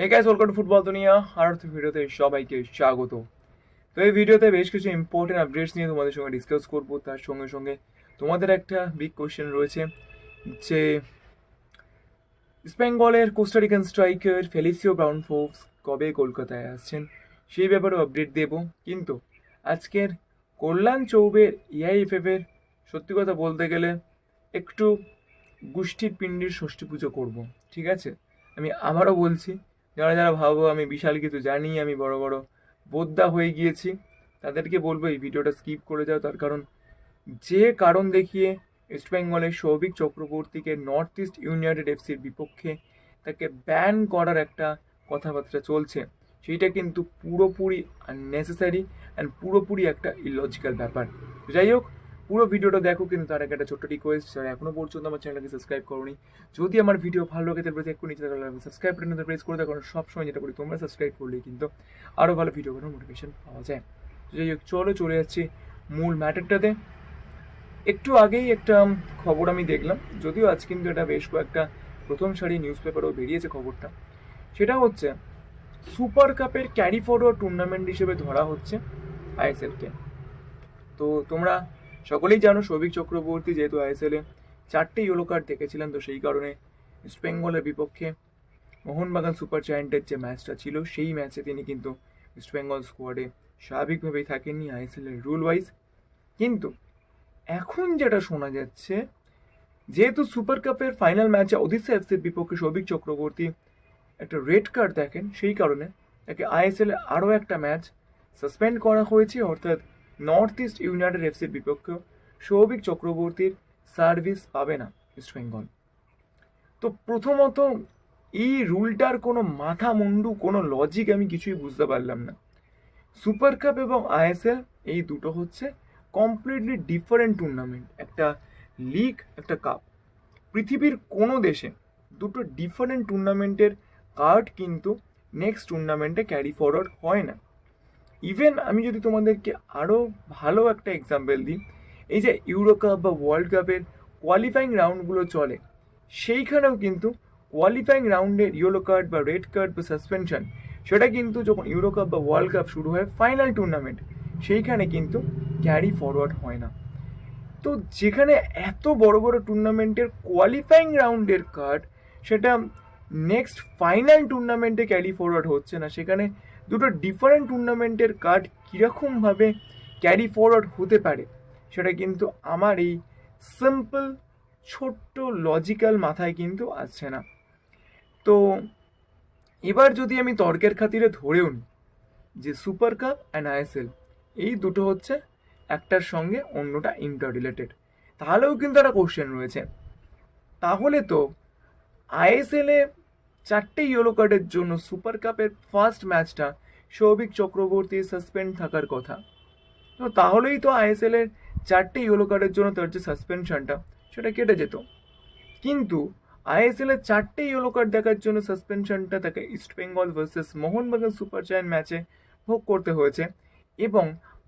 Hey guys welcome to football দুনিয়া আর ভিডিওতে সবাইকে স্বাগত। তো এই ভিডিওতে বেশ কিছু ইম্পর্টেন্ট আপডেটস নিয়ে তোমাদের সঙ্গে ডিসকাস করব। তার সঙ্গে সঙ্গে তোমাদের একটা বিগ কোয়েশ্চেন রয়েছে যে ইস্ট বেঙ্গলের Costa Rican striker Felicio Brown Forbes কবে কলকাতায় আসছেন, সেই ব্যাপারেও আপডেট দেব। কিন্তু আজকের কল্যাণ চৌবের ইআইএফএফের সত্যি কথা বলতে গেলে একটু গোষ্ঠীর পিণ্ডির ষষ্ঠী পুজো করব, ঠিক আছে? আমি আবারও বলছি যারা যারা ভাবো আমি বিশাল কিছু জানি, আমি বড় বড় বোদ্ধা হয়ে গিয়েছি, তাদেরকে বলব এই ভিডিওটা স্কিপ করে যাও। তার কারণ যে কারণ দেখিয়ে ওয়েস্ট বেঙ্গলের সৌভিক চক্রবর্তীকে নর্থ ইস্ট ইউনাইটেড এফসির বিপক্ষে তাকে ব্যান করার একটা কথাবার্তা চলছে, সেইটা কিন্তু পুরোপুরি আননেসেসারি অ্যান্ড পুরোপুরি একটা ইলজিক্যাল ব্যাপার। যাই হোক পুরো ভিডিওটা দেখো, কিন্তু তার আগে একটা ছোট্ট রিকোয়েস্ট যারা এখনও পর্যন্ত আমার চ্যানেলকে সাবস্ক্রাইব করোনি, যদি আমার ভিডিও ভালো লাগে, তাহলে একটু নিচে থাকলে সাবস্ক্রাইব বাটনটা প্রেস করে দেখো সবসময় যেটা করি তোমরা সাবস্ক্রাইব করলেই কিন্তু আরও ভালো ভিডিও করার মোটিভেশন পাওয়া যায়। যাই হোক, চলো চলে যাচ্ছি মূল ম্যাটারটাতে একটু আগেই একটা খবর আমি দেখলাম, যদিও আজ কিন্তু এটা বেশ কয়েকটা প্রথম সারি নিউজ পেপারও বেরিয়েছে খবরটা। সেটা হচ্ছে সুপার কাপের ক্যারি ফরওয়ার্ড টুর্নামেন্ট হিসেবে ধরা হচ্ছে আইএসএলকে তো তোমরা সকলেই জানো সৌভিক চক্রবর্তী যেহেতু আইএসএলে চারটে ইয়েলো কার্ড দেখেছিলেন, তো সেই কারণে ইস্ট বেঙ্গলের বিপক্ষে মোহনবাগান সুপার জায়ান্টের যে ম্যাচটা ছিল, সেই ম্যাচে তিনি কিন্তু ইস্ট বেঙ্গল স্কোয়াডে স্বাভাবিকভাবেই থাকেননি আইএসএলের রুল ওয়াইজ কিন্তু এখন যেটা শোনা যাচ্ছে, যেহেতু সুপার কাপের ফাইনাল ম্যাচে ওদিশা এফসির বিপক্ষে সৌভিক চক্রবর্তী একটা রেড কার্ড দেখেন, সেই কারণে তাকে আইএসএল আরও একটা ম্যাচ সাসপেন্ড করা হয়েছে, অর্থাৎ নর্থ ইস্ট ইউনাইটেড এফসির বিপক্ষে সৌভিক চক্রবর্তীর সার্ভিস পাবে না ইস্ট বেঙ্গল। তো প্রথমত, এই রুলটার কোনো মাথা মুন্ডু, কোনো লজিক আমি কিছুই বুঝতে পারলাম না। সুপার কাপ এবং আইএসএল এই দুটো হচ্ছে কমপ্লিটলি ডিফারেন্ট টুর্নামেন্ট একটা লিগ একটা কাপ পৃথিবীর কোনো দেশে দুটো ডিফারেন্ট টুর্নামেন্টের কার্ড কিন্তু নেক্সট টুর্নামেন্টে ক্যারি ফরওয়ার্ড হয় না। ইভেন আমি যদি তোমাদেরকে আরও ভালো একটা এক্সাম্পল দিই, এই যে ইউরো কাপ বা ওয়ার্ল্ড কাপের কোয়ালিফাইং রাউন্ডগুলো চলে, সেইখানেও কিন্তু কোয়ালিফাইং রাউন্ডের ইয়েলো কার্ড বা রেড কার্ড বা সাসপেনশন সেটা কিন্তু যখন ইউরো কাপ বা ওয়ার্ল্ড কাপ শুরু হয় ফাইনাল টুর্নামেন্ট সেইখানে কিন্তু ক্যারি ফরওয়ার্ড হয় না। তো যেখানে এত বড় বড় টুর্নামেন্টের কোয়ালিফাইং রাউন্ডের কার্ড সেটা নেক্সট ফাইনাল টুর্নামেন্টে ক্যারি ফরওয়ার্ড হচ্ছে না, সেখানে দুটো ডিফারেন্ট টুর্নামেন্টের কার্ড কীরকমভাবে ক্যারি ফরওয়ার্ড হতে পারে, সেটা কিন্তু আমার এই সিম্পল ছোট্ট লজিক্যাল মাথায় কিন্তু আসছে না। তো, এবার যদি আমি তর্কের খাতিরে ধরেও নিই যে সুপার কাপ অ্যান্ড আইএসএল এই দুটো হচ্ছে একটার সঙ্গে অন্যটা ইন্টার রিলেটেড তাহলেও কিন্তু একটা কোশ্চেন রয়েছে। তাহলে তো আইএসএলে চারটে ইয়েলো কার্ডের জন্য সুপার কাপের ফার্স্ট ম্যাচটা সৌভিক চক্রবর্তী সাসপেন্ড থাকার কথা। তো তাহলেই তো আইএসএল এর চারটে ইয়েলো কার্ডের জন্য তার যে সাসপেনশনটা সেটা কেটে যেত। কিন্তু আইএসএল এর চারটে ইয়েলো কার্ড দেখার জন্য সাসপেনশনটা তাকে East Bengal versus Mohun Bagan super giant ম্যাচে ভোগ করতে হয়েছে এবং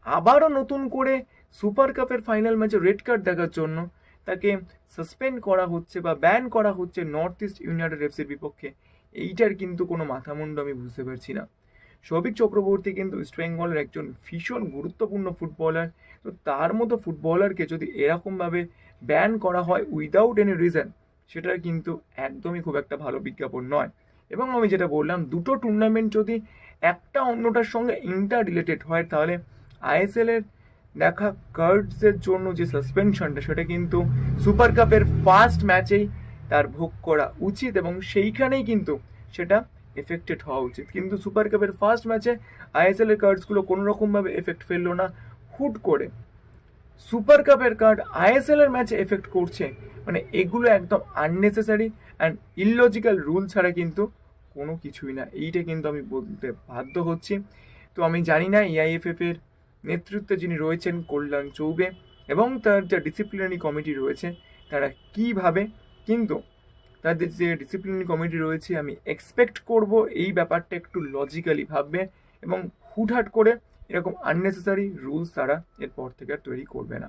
আবারও নতুন করে সুপার কাপের ফাইনাল ম্যাচে রেড কার্ড দেখার জন্য তাকে সাসপেন্ড করা হচ্ছে বা ব্যান করা হচ্ছে নর্থ ইস্ট ইউনাইটেড এফসির বিপক্ষে। এইটার কিন্তু কোনো মাথামুন্ড আমি বুঝতে পারছি না। সৌভিক চক্রবর্তী কিন্তু ইস্ট বেঙ্গলের একজন ভীষণ গুরুত্বপূর্ণ ফুটবলার তো তার মতো ফুটবলারকে যদি এরকমভাবে ব্যান করা হয় উইদাউট এনি রিজন সেটা কিন্তু একদমই খুব একটা ভালো বিজ্ঞাপন নয়। এবং আমি যেটা বললাম, দুটো টুর্নামেন্ট যদি একটা অন্যটার সঙ্গে ইন্টার রিলেটেড হয়, তাহলে আইএসএলের এর দেখা কার্ডসের জন্য যে সাসপেনশনটা সেটা কিন্তু সুপার কাপের ফার্স্ট ম্যাচেই তার ভোগ করা উচিত এবং সেইখানেই কিন্তু সেটা এফেক্টেড হওয়া উচিত। কিন্তু সুপার কাপের ফার্স্ট ম্যাচে আইএসএল এর কার্ডসগুলো কোনো রকমভাবে এফেক্ট ফেলল না, হুট করে। সুপার কাপের কার্ড আইএসএল এর ম্যাচে এফেক্ট করছে মানে এগুলো একদম আননেসেসারি অ্যান্ড ইললজিক্যাল রুল ছাড়া কিন্তু কোনো কিছুই না। এইটা কিন্তু আমি বলতে বাধ্য হচ্ছি। তো আমি জানি না এআইএফএফ এর নেতৃত্বে যিনি রয়েছেন কল্যাণ চৌবে এবং তার যে ডিসিপ্লিনারি কমিটি রয়েছে, তারা কীভাবে কিন্তু তাদের যে ডিসিপ্লিনারি কমিটি রয়েছে, আমি এক্সপেক্ট করব এই ব্যাপারটা একটু লজিক্যালি ভাববে এবং হুটহাট করে এরকম আননেসেসারি রুলস তারা এরপর থেকে আর তৈরি করবে না।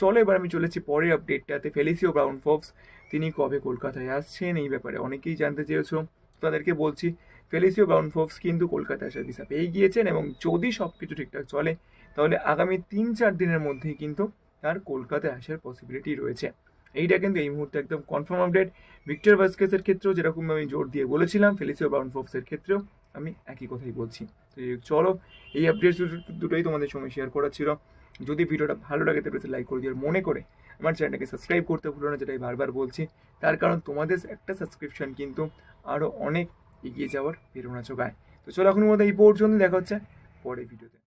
চলো এবার আমি চলেছি পরের আপডেটটাতে ফেলিসিও ব্রাউন ফক্স তিনি কবে কলকাতায় আসছেন? এই ব্যাপারে অনেকেই জানতে চেয়েছো। তাদেরকে বলছি ফেলিসিও ব্রাউন ফোক্স কিন্তু কলকাতা আসার ভিসা পেয়ে গিয়েছেন এবং যদি সব কিছু ঠিকঠাক চলে, তাহলে আগামী তিন চার দিনের মধ্যেই কিন্তু তার কলকাতায় আসার পসিবিলিটি রয়েছে। এইটা কিন্তু এই মুহূর্তে একদম কনফার্ম আপডেট ভিক্টর ভাস্কেসের ক্ষেত্রেও যেরকম আমি জোর দিয়ে বলেছিলাম, ফেলিসিও ব্রাউন ফোক্সের ক্ষেত্রেও আমি একই কথাই বলছি। তো চলো, এই আপডেটস দুটোই তোমাদের সঙ্গে শেয়ার করা ছিল। যদি ভিডিওটা ভালো লাগে, তাহলে লাইক করে দিয়ে মনে করে আমার চ্যানেলটাকে সাবস্ক্রাইব করতে ভুলো না, যেটাই বারবার বলছি। তার কারণ তোমাদের একটা সাবস্ক্রিপশন কিন্তু আরও অনেক এগিয়ে যাওয়ার প্রেরণা যোগায়। তো চলো এখন মধ্যে এই পর্যন্ত দেখা হচ্ছে পরের ভিডিওতে।